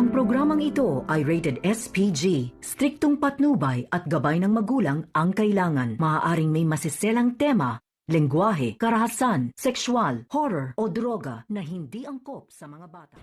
Ang programang ito ay rated SPG. Striktong patnubay at gabay ng magulang ang kailangan. Maaaring may masiselang tema, lengguwahe, karahasan, sexual, horror o droga na hindi angkop sa mga bata.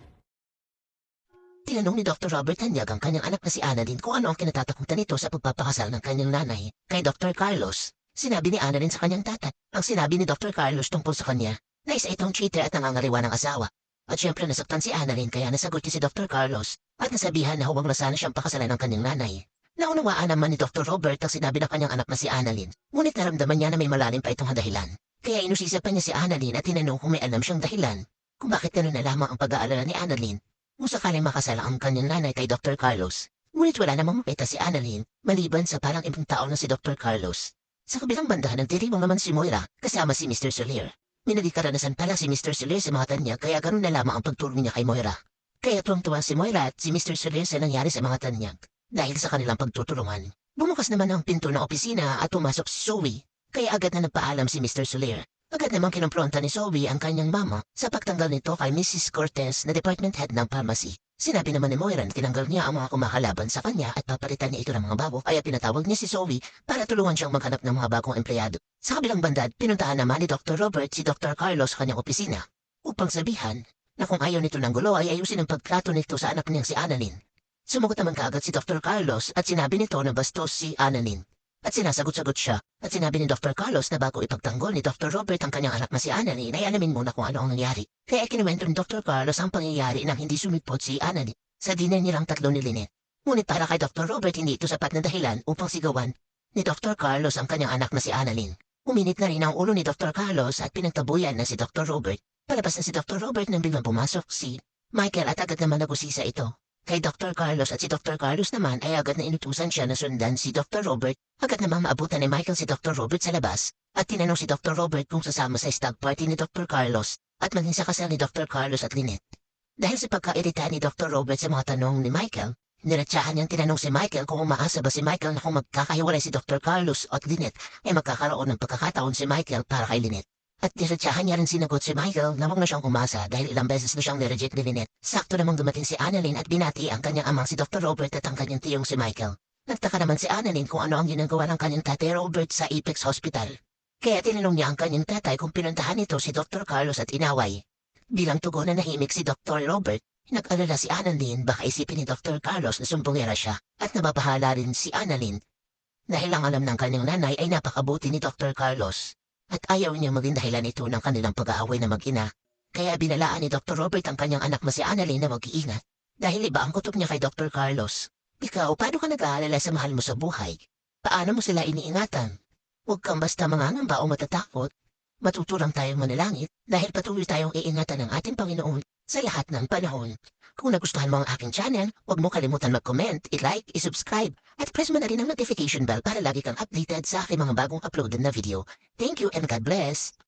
Tinanong ni Dr. Robert Tanyag ang kanyang anak na si Annalyn kung ano ang kinatatakutan nito sa pagpapakasal ng kanyang nanay kay Dr. Carlos. Sinabi ni Annalyn sa kanyang tatay ang sinabi ni Dr. Carlos tungkol sa kanya na isa itong cheater at nangangariwa ng asawa. At syempre nasaktan si Annalyn kaya nasagot niya si Dr. Carlos at nasabihan na huwag na sana siyang pakasalan ng kanyang nanay. Naunawaan naman ni Dr. Robert ang sinabi ng kanyang anak na si Annalyn, ngunit naramdaman niya na may malalim pa itong dahilan. Kaya inusisa pa niya si Annalyn at tinanong kung may alam siyang dahilan kung bakit gano'n na lamang ang pag-aalala ni Annalyn kung sakaling makasala ang kanyang nanay kay Dr. Carlos. Ngunit wala namang mapita si Annalyn maliban sa parang ibang tao na si Dr. Carlos. Sa kabilang banda nagdiriwang naman si Moira kasama si Mr. Soler. Minali karanasan pala si Mr. Soler sa mga tanya kaya ganun na lamang ang pagtulong niya kay Moira. Kaya tuwang-tuwa si Moira at si Mr. Soler sa nangyari sa mga tanyag dahil sa kanilang pagtutulungan. Bumukas naman ang pinto ng opisina at pumasok si Zoe kaya agad na nagpaalam si Mr. Soler. Agad namang kinompronta ni Zoe ang kanyang mama sa pagtanggal nito kay Mrs. Cortez na department head ng pharmacy. Sinabi naman ni Moira na tinanggal niya ang mga kumakalaban sa kanya at papalitan niya ito ng mga bago kaya pinatawag niya si Zoe para tulungan siyang maghanap ng mga bagong empleyado. Sa kabilang banda, pinuntahan naman ni Dr. Robert si Dr. Carlos sa kanyang opisina upang sabihan na kung ayaw nito ng gulo ay ayusin ang pagtrato nito sa anak niyang si Annalyn. Sumagot naman kaagad si Dr. Carlos at sinabi nito na bastos si Annalyn. At sinasagot-sagot siya at sinabi ni Dr. Carlos na bago ipagtanggol ni Dr. Robert ang kanyang anak na si Annalyn ay alamin muna kung ano ang nangyari. Kaya kinuwento ni Dr. Carlos ang pangyayari nang hindi sumipot si Annalyn sa dinner nilang tatlo ni Lynette. Ngunit para kay Dr. Robert hindi ito sapat na dahilan upang sigawan ni Dr. Carlos ang kanyang anak na si Annalyn. Uminit na rin ang ulo ni Dr. Carlos at pinagtabuyan na si Dr. Robert. Palabas na si Dr. Robert nang biglang pumasok si Michael at agad naman nagusisa ito. Kay Dr. Carlos at si Dr. Carlos naman ay agad na inutusan siya na sundan si Dr. Robert. Agad namang maabutan ni Michael si Dr. Robert sa labas at tinanong si Dr. Robert kung sasama sa stag party ni Dr. Carlos at maging sa kasal ni Dr. Carlos at Lynette. Dahil sa pagkairita ni Dr. Robert sa mga tanong ni Michael, niratsahan niyang tinanong si Michael kung umaasa ba si Michael na kung magkakahiwalay si Dr. Carlos at Lynette ay magkakaroon ng pagkakataon si Michael para kay Lynette. At niratsahan niya rin sinagot si Michael na huwag na siyang umasa dahil ilang beses na siyang nireject ni Lynette. Sakto namang dumating si Annalyn at binati ang kanyang amang si Dr. Robert at ang kanyang tiyong si Michael. Nagtaka naman si Annalyn kung ano ang ginagawa ng kanyang tatay Robert sa Apex Hospital. Kaya tinanong niya ang kanyang tatay kung pinuntahan nito si Dr. Carlos at inaway. Bilang tugon na nahimik si Dr. Robert, nag-alala si Annalyn baka isipin ni Dr. Carlos na sumbongera siya at nababahala rin si Annalyn. Dahil ang alam ng kanyang nanay ay napakabuti ni Dr. Carlos at ayaw niya maging dahilan ito ng kanilang pag-aaway na mag-ina. Kaya binalaan ni Dr. Robert ang kanyang anak na si Annalyn na mag-iingat dahil iba ang kutob niya kay Dr. Carlos. Ikaw, paano ka nag-aalala sa mahal mo sa buhay? Paano mo sila iniingatan? Huwag kang basta mangangamba o matatakot. Matuturang tayong manalangit dahil patuloy tayong iingatan ng ating Panginoon sa lahat ng panahon. Kung nagustuhan mo ang aking channel, huwag mo kalimutan mag-comment, i-like, i-subscribe, at press mo na rin ang notification bell para lagi kang updated sa aking mga bagong uploaded na video. Thank you and God bless!